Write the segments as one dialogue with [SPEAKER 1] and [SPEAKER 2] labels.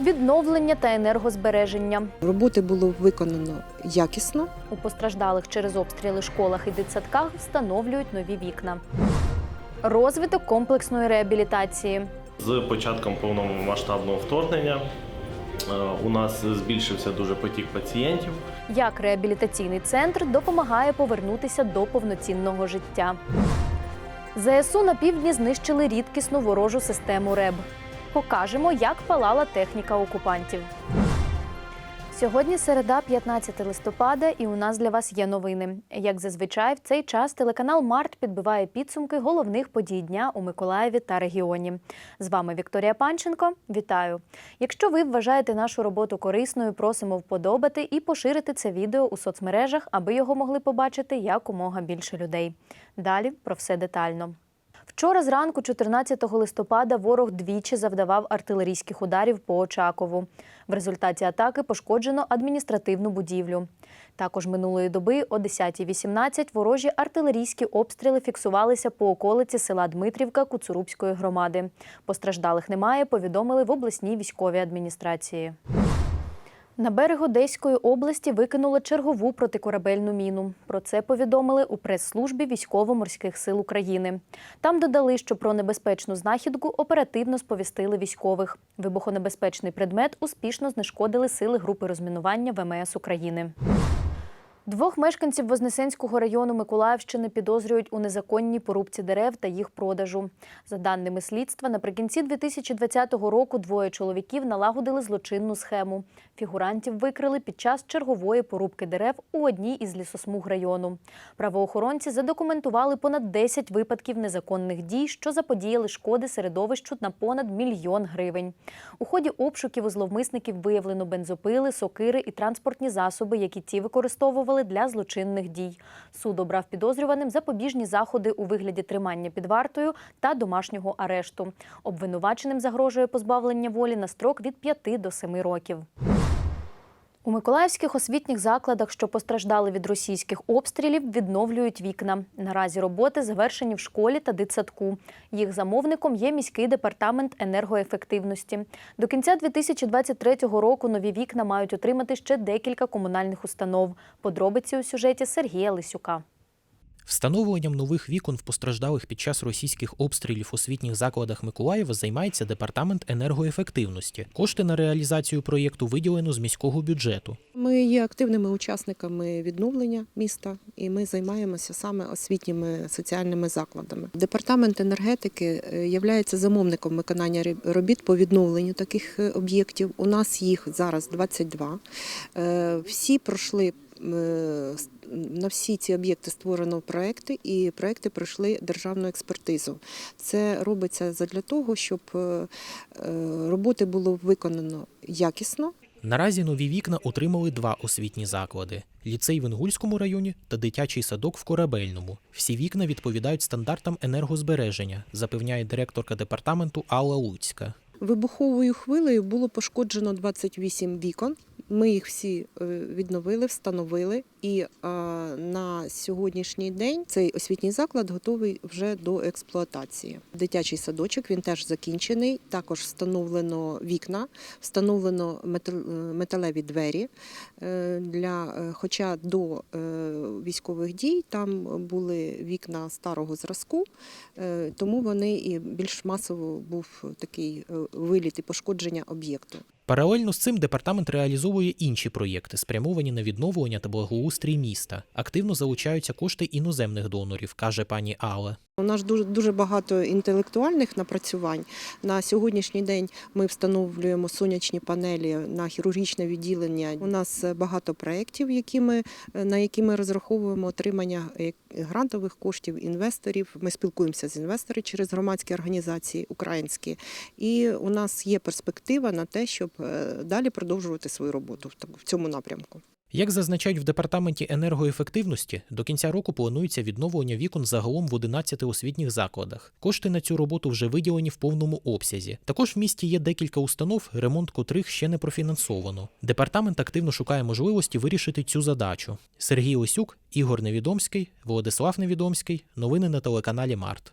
[SPEAKER 1] відновлення та енергозбереження.
[SPEAKER 2] Роботи було виконано якісно.
[SPEAKER 1] У постраждалих через обстріли школах і дитсадках встановлюють нові вікна. Розвиток комплексної реабілітації.
[SPEAKER 3] З початком повномасштабного вторгнення е, у нас збільшився дуже потік пацієнтів.
[SPEAKER 1] Як реабілітаційний центр допомагає повернутися до повноцінного життя. ЗСУ на півдні знищили рідкісну ворожу систему РЕБ. Покажемо, як палала техніка окупантів. Сьогодні середа, 15 листопада, і у нас для вас є новини. Як зазвичай, в цей час телеканал Март підбиває підсумки головних подій дня у Миколаєві та регіоні. З вами Вікторія Панченко. Вітаю! Якщо ви вважаєте нашу роботу корисною, просимо вподобати і поширити це відео у соцмережах, аби його могли побачити якомога більше людей. Далі про все детально. Вчора зранку, 14 листопада, ворог двічі завдавав артилерійських ударів по Очакову. В результаті атаки пошкоджено адміністративну будівлю. Також минулої доби о 10.18 ворожі артилерійські обстріли фіксувалися по околиці села Дмитрівка Куцурубської громади. Постраждалих немає, повідомили в обласній військовій адміністрації. На берег Одеської області викинули чергову протикорабельну міну. Про це повідомили у прес-службі Військово-морських сил України. Там додали, що про небезпечну знахідку оперативно сповістили військових. Вибухонебезпечний предмет успішно знешкодили сили групи розмінування ВМС України. Двох мешканців Вознесенського району Миколаївщини підозрюють у незаконній порубці дерев та їх продажу. За даними слідства, наприкінці 2020 року двоє чоловіків налагодили злочинну схему. Фігурантів викрили під час чергової порубки дерев у одній із лісосмуг району. Правоохоронці задокументували понад 10 випадків незаконних дій, що заподіяли шкоди середовищу на понад мільйон гривень. У ході обшуків у зловмисників виявлено бензопили, сокири і транспортні засоби, які ті використовували для злочинних дій. Суд обрав підозрюваним запобіжні заходи у вигляді тримання під вартою та домашнього арешту. Обвинуваченим загрожує позбавлення волі на строк від 5 до 7 років. У миколаївських освітніх закладах, що постраждали від російських обстрілів, відновлюють вікна. Наразі роботи завершені в школі та дитсадку. Їх замовником є міський департамент енергоефективності. До кінця 2023 року нові вікна мають отримати ще декілька комунальних установ. Подробиці у сюжеті Сергія Лисюка.
[SPEAKER 4] Встановленням нових вікон в постраждалих під час російських обстрілів освітніх закладах Миколаєва займається департамент енергоефективності. Кошти на реалізацію проєкту виділено з міського бюджету.
[SPEAKER 2] Ми є активними учасниками відновлення міста, і ми займаємося саме освітніми соціальними закладами. Департамент енергетики є замовником виконання робіт по відновленню таких е, об'єктів. У нас їх зараз 22. Е, Всі пройшли. На всі ці об'єкти створено проекти, і проекти пройшли державну експертизу. Це робиться задля того, щоб е, е, роботи було виконано якісно,
[SPEAKER 4] Наразі нові вікна отримали два освітні заклади: ліцей в Інгульському районі та дитячий садок в Корабельному. Всі вікна відповідають стандартам енергозбереження, запевняє директорка департаменту Алла Луцька.
[SPEAKER 2] Вибуховою хвилею було пошкоджено 28 вікон. Ми їх всі е, відновили, встановили, і е, на сьогоднішній день цей освітній заклад готовий вже до експлуатації. Дитячий садочок він теж закінчений. Також встановлено вікна, встановлено е, металеві двері. Для, хоча до військових дій там були вікна старого зразку, тому вони і більш масово був такий виліт і пошкодження об'єкту.
[SPEAKER 4] Паралельно з цим департамент реалізовує інші проєкти, спрямовані на відновлення та благоустрій міста. Активно залучаються кошти іноземних донорів, каже пані Алла.
[SPEAKER 2] У нас дуже дуже багато інтелектуальних напрацювань. На сьогоднішній день ми встановлюємо сонячні панелі на хірургічне відділення. У нас багато проєктів, які ми, на які ми розраховуємо отримання е, грантових коштів інвесторів. Ми спілкуємося з інвесторами через громадські організації українські. І у нас є перспектива на те, щоб е, далі продовжувати свою роботу в цьому напрямку.
[SPEAKER 4] Як зазначають в департаменті енергоефективності, до кінця року планується відновлення вікон загалом в 11 освітніх закладах. Кошти на цю роботу вже виділені в повному обсязі. Також в місті є декілька установ, ремонт котрих ще не профінансовано. Департамент активно шукає можливості вирішити цю задачу. Сергій Лисюк, Ігор Невідомський, Владислав Невідомський. Новини на телеканалі Март.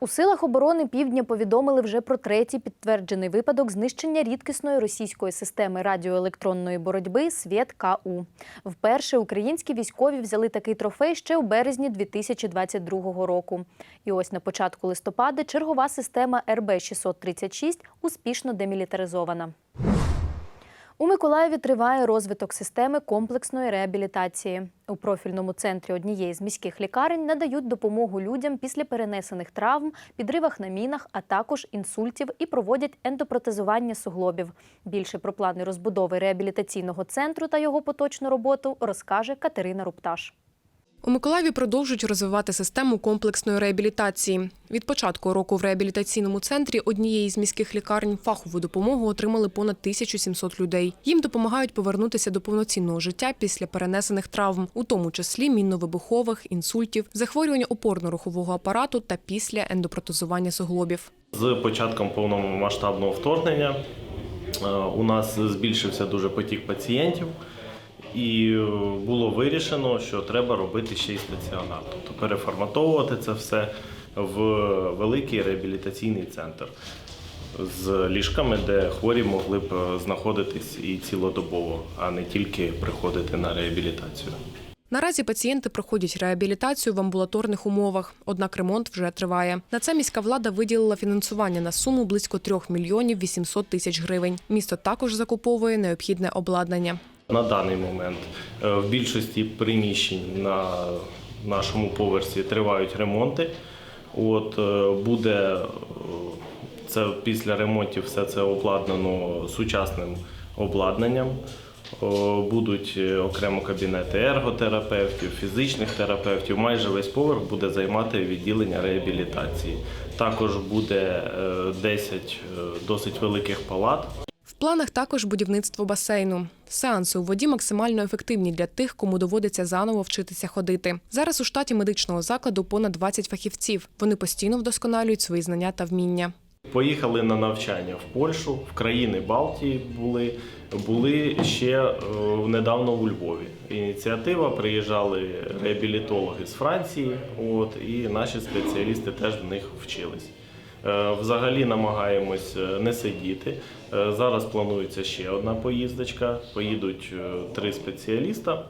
[SPEAKER 1] У силах оборони Півдня повідомили вже про третій підтверджений випадок знищення рідкісної російської системи радіоелектронної боротьби Світ КУ. Вперше українські військові взяли такий трофей ще у березні 2022 року. І ось на початку листопада чергова система РБ 636 успішно демілітаризована. У Миколаєві триває розвиток системи комплексної реабілітації. У профільному центрі однієї з міських лікарень надають допомогу людям після перенесених травм, підривах на мінах, а також інсультів і проводять ендопротезування суглобів. Більше про плани розбудови реабілітаційного центру та його поточну роботу розкаже Катерина Рупташ.
[SPEAKER 5] У Миколаєві продовжують розвивати систему комплексної реабілітації. Від початку року в реабілітаційному центрі однієї з міських лікарень фахову допомогу отримали понад 1700 людей. Їм допомагають повернутися до повноцінного життя після перенесених травм, у тому числі мінно-вибухових, інсультів, захворювання опорно-рухового апарату та після ендопротезування суглобів.
[SPEAKER 3] З початком повномасштабного вторгнення е, у нас збільшився дуже потік пацієнтів, і е, було вирішено, що треба робити ще й стаціонар, тобто переформатовувати це все в великий реабілітаційний центр з ліжками, де хворі могли б е, знаходитись і цілодобово, а не тільки приходити на реабілітацію.
[SPEAKER 5] Наразі пацієнти проходять реабілітацію в амбулаторних умовах, однак ремонт вже триває. На це міська влада виділила фінансування на суму близько 3 мільйонів 800 тисяч гривень. Місто також закуповує необхідне обладнання.
[SPEAKER 3] На даний момент е, в більшості приміщень на нашому поверсі тривають ремонти. От е, буде е, це після ремонтів все це обладнано сучасним обладнанням. Будуть окремо кабінети ерготерапевтів, фізичних терапевтів. Майже весь поверх буде займати відділення реабілітації. Також буде е, 10 е, досить великих палат.
[SPEAKER 5] Планах також будівництво басейну. Сеанси у воді максимально ефективні для тих, кому доводиться заново вчитися ходити. Зараз у штаті медичного закладу понад 20 фахівців. Вони постійно вдосконалюють свої знання та вміння.
[SPEAKER 3] Поїхали на навчання в Польщу, в країни Балтії були, були ще е, недавно у Львові. Ініціатива приїжджали реабілітологи з Франції, от і наші спеціалісти теж в них вчились. Е, Взагалі намагаємось е, не сидіти. Е, Зараз планується ще одна поїздочка. Поїдуть три спеціаліста.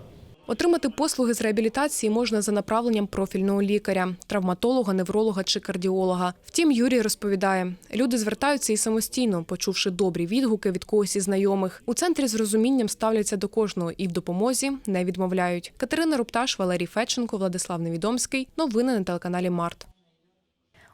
[SPEAKER 5] Отримати послуги з реабілітації можна за направленням профільного лікаря, травматолога, невролога чи кардіолога. Втім, Юрій розповідає, люди звертаються і самостійно, почувши добрі відгуки від когось із знайомих. У центрі з розумінням ставляться до кожного і в допомозі не відмовляють. Катерина Рупташ, Валерій Федченко, Владислав Невідомський. Новини на телеканалі Март.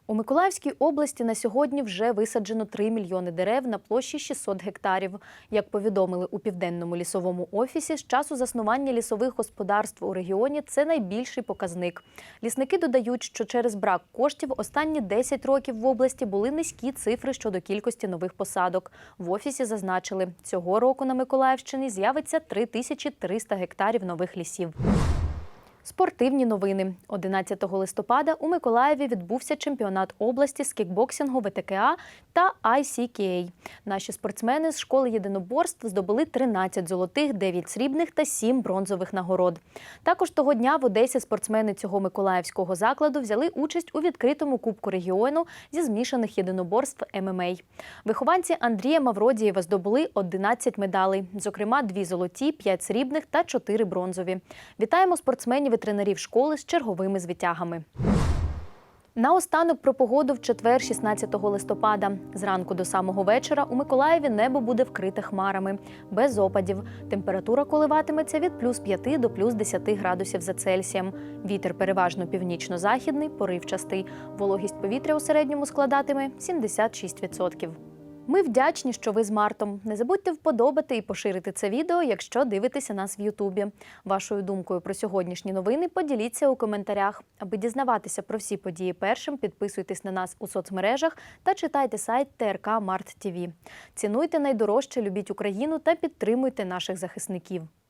[SPEAKER 1] У Миколаївській області на сьогодні вже висаджено 3 мільйони дерев на площі 600 гектарів. Як повідомили у південному лісовому офісі, з часу заснування лісових господарств у регіоні це найбільший показник. Лісники додають, що через брак коштів останні 10 років в області були низькі цифри щодо кількості нових посадок. В офісі зазначили, цього року на Миколаївщині з'явиться 3300 гектарів нових лісів. Спортивні новини 11 листопада у Миколаєві відбувся чемпіонат області з кікбоксингу ВТКА та ICKA. Наші спортсмени з школи єдиноборств здобули 13 золотих, 9 срібних та 7 бронзових нагород. Також того дня в Одесі спортсмени цього миколаївського закладу взяли участь у відкритому кубку регіону зі змішаних єдиноборств ММА. Вихованці Андрія Мавродієва здобули 11 медалей, зокрема 2 золоті, 5 срібних та 4 бронзові. Вітаємо спортсменів і тренерів школи з черговими звитягами. Наостанок про погоду в четвер, 16 листопада. Зранку до самого вечора у Миколаєві небо буде вкрите хмарами, без опадів. Температура коливатиметься від плюс 5 до плюс 10 градусів за Цельсієм. Вітер переважно північно-західний, поривчастий. Вологість повітря у середньому складатиме 76%. Ми вдячні, що ви з Мартом. Не забудьте вподобати і поширити це відео, якщо дивитеся нас в Ютубі. Вашою думкою про сьогоднішні новини поділіться у коментарях. Аби дізнаватися про всі події першим, підписуйтесь на нас у соцмережах та читайте сайт ТРК Март ТВ. Цінуйте найдорожче, любіть Україну та підтримуйте наших захисників.